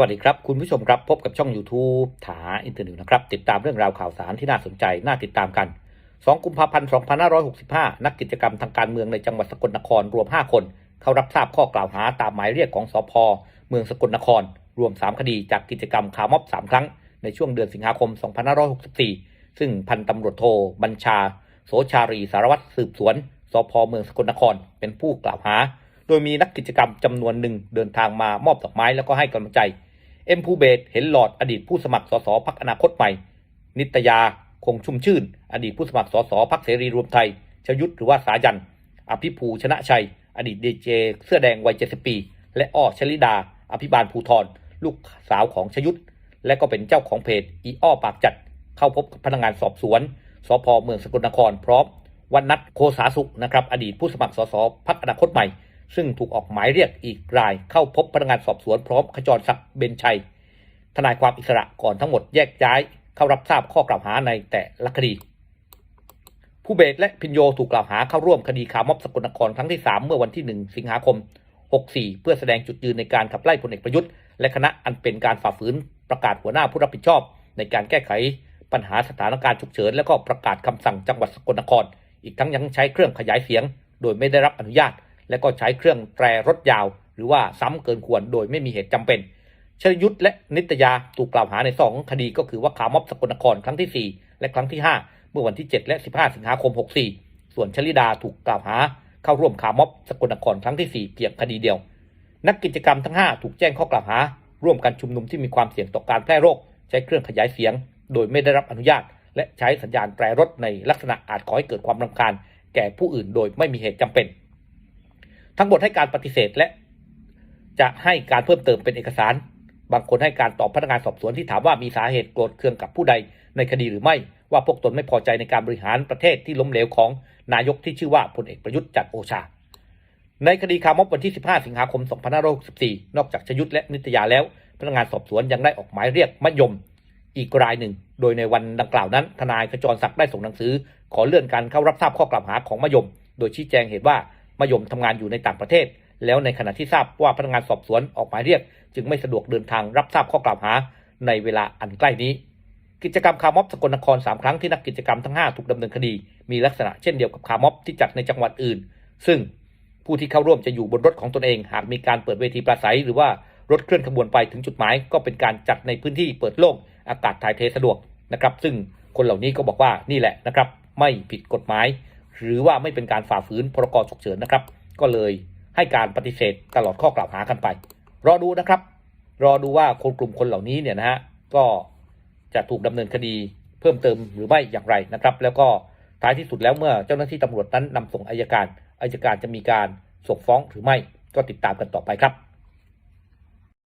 วัสดีครับ คุณผู้ชมครับพบกับช่อง YouTube ถาอินเทอร์เน็ตนะครับ ติดตามเรื่องราวข่าวสารที่น่าสนใจ น่าติดตามกัน 2 กุมภาพันธ์ 2565 นักกิจกรรมทางการเมืองในจังหวัดสกลนครรวม 5 คน เข้ารับทราบข้อกล่าวหาตามหมายเรียกของสพเมืองสกลนคร รวม 3 คดีจากกิจกรรมคาร์ม็อบ 3 ครั้ง ในช่วงเดือนสิงหาคม 2564 ซึ่งพันตำรวจโท บัญชา โสชารีสารวัตรสืบสวนสพเมืองสกลนคร เป็นผู้กล่าวหา โดยมีนักกิจกรรมจำนวนหนึ่งเดินทางมามอบดอกไม้แล้วก็ให้กำลังใจ เอ็มภูเบศเห็นหลอดอดีตผู้สมัครสสพักอนาคตใหม่ นิตยาคงชุ่มชื่น อดีตผู้สมัครสสพักเสรีรวมไทย ชยุทธหรือว่าสายัน อภิภูชนะชัย อดีตดีเจเสื้อแดงวัย70ปี และอ้อชลิดา อภิบาลภูทรลูกสาวของชยุทธและก็เป็นเจ้าของเพจอีอ้อปากจัด เข้าพบกับพนักงานสอบสวนสพเมืองสกลนครพร้อมวันนัดโคสาสุขนะครับอดีตผู้สมัครสสพักอนาคตใหม่ ซึ่งถูกออกหมายเรียกอีกรายเข้าพบพนักงานสอบสวนพร้อมขจรศักดิ์เบญชัย ทนายความอิสระก่อนทั้งหมดแยกย้ายเข้ารับทราบข้อกล่าวหาในแต่ละคดี ผู้เบสและพินโยถูกกล่าวหาเข้าร่วมคดีคาร์ม็อบสกลนครครั้งที่ 3 เมื่อวันที่ 1 สิงหาคม 64 เพื่อแสดงจุดยืนในการขับไล่พลเอกประยุทธ์ และคณะอันเป็นการฝ่าฝืนประกาศหัวหน้าผู้รับผิดชอบ ในการแก้ไขปัญหาสถานการณ์ฉุกเฉินและก็ประกาศคำสั่งจังหวัดสกลนคร อีกทั้งยังใช้เครื่องขยายเสียง โดยไม่ได้รับอนุญาต และก็ใช้เครื่องแตรรถยาว หรือว่าซ้ำเกินควรโดยไม่มีเหตุจำเป็นชยุทธและนิตยาถูกกล่าวหาในสองคดีก็คือว่าคาม็อบสกลนครครั้งที่ 4 และครั้งที่ 5 เมื่อวันที่ 7 และ 15 สิงหาคม 64 ส่วนชลิดาถูกกล่าวหา เข้าร่วมคาม็อบสกลนครครั้งที่ 4 เพียงคดีเดียว นักกิจกรรมทั้ง 5 ถูกแจ้งข้อกล่าวหา ร่วมกันชุมนุมที่มีความเสี่ยงต่อการแพร่โรค ใช้เครื่องขยายเสียง โดยไม่ได้รับอนุญาต และใช้สัญญาณแตรรถในลักษณะอาจก่อให้เกิดความรำคาญ แก่ผู้อื่นโดยไม่มีเหตุจำเป็น ทั้งหมดให้การปฏิเสธและ จะให้การเพิ่มเติมเป็นเอกสาร บางคนให้การตอบพนักงานสอบสวนที่ถามว่ามีสาเหตุโกรธเคืองกับผู้ใดในคดีหรือไม่ ว่าพวกตนไม่พอใจในการบริหารประเทศที่ล้มเหลวของนายกที่ชื่อว่าพลเอกประยุทธ์จันโอชา ในคดีคาร์ม็อบวันที่ 15 สิงหาคม 2564 นอกจากชยุทธและนิตยาแล้วพนักงานสอบสวนยังได้ออกหมายเรียกมะยมอีกรายหนึ่ง โดยในวันดังกล่าวนั้น ทนายขจรศักดิ์ได้ส่งหนังสือ ขอเลื่อนการเข้ารับทราบข้อกล่าวหาของมะยม โดยชี้แจงเหตุว่า มะยมทำงานอยู่ในต่างประเทศ แล้วในขณะที่ทราบว่าพนักงานสอบสวนออกหมายเรียก จึงไม่สะดวกเดินทางรับทราบข้อกล่าวหา ในเวลาอันใกล้นี้ กิจกรรมคาร์ม็อบสกลนคร3ครั้งที่นักกิจกรรมทั้ง 5 ถูกดำเนินคดี มีลักษณะเช่นเดียวกับคาร์ม็อบที่จัดในจังหวัดอื่น ซึ่งผู้ที่เข้าร่วมจะอยู่บนรถของตนเอง หากมีการเปิดเวทีปราศัย หรือว่ารถเคลื่อนขบวนไปถึงจุดหมาย ก็เป็นการจัดในพื้นที่เปิดโล่งอากาศถ่ายเทสะดวกนะครับ ซึ่งคนเหล่านี้ก็บอกว่านี่แหละนะครับ ไม่ผิดกฎหมาย หรือว่าไม่เป็นการฝ่าฝืนพรกฉุกเฉินนะครับ ก็เลยให้การปฏิเสธตลอดข้อกล่าวหากันไป รอดูนะครับ รอดูว่าคนกลุ่มคนเหล่านี้เนี่ยนะฮะก็จะถูกดำเนินคดีเพิ่มเติมหรือไม่อย่างไรนะครับ แล้วก็ท้ายที่สุดแล้วเมื่อเจ้าหน้าที่ตำรวจนั้นนำส่งอายการอายการจะมีการส่งฟ้องหรือไม่ก็ติดตามกันต่อไปครับ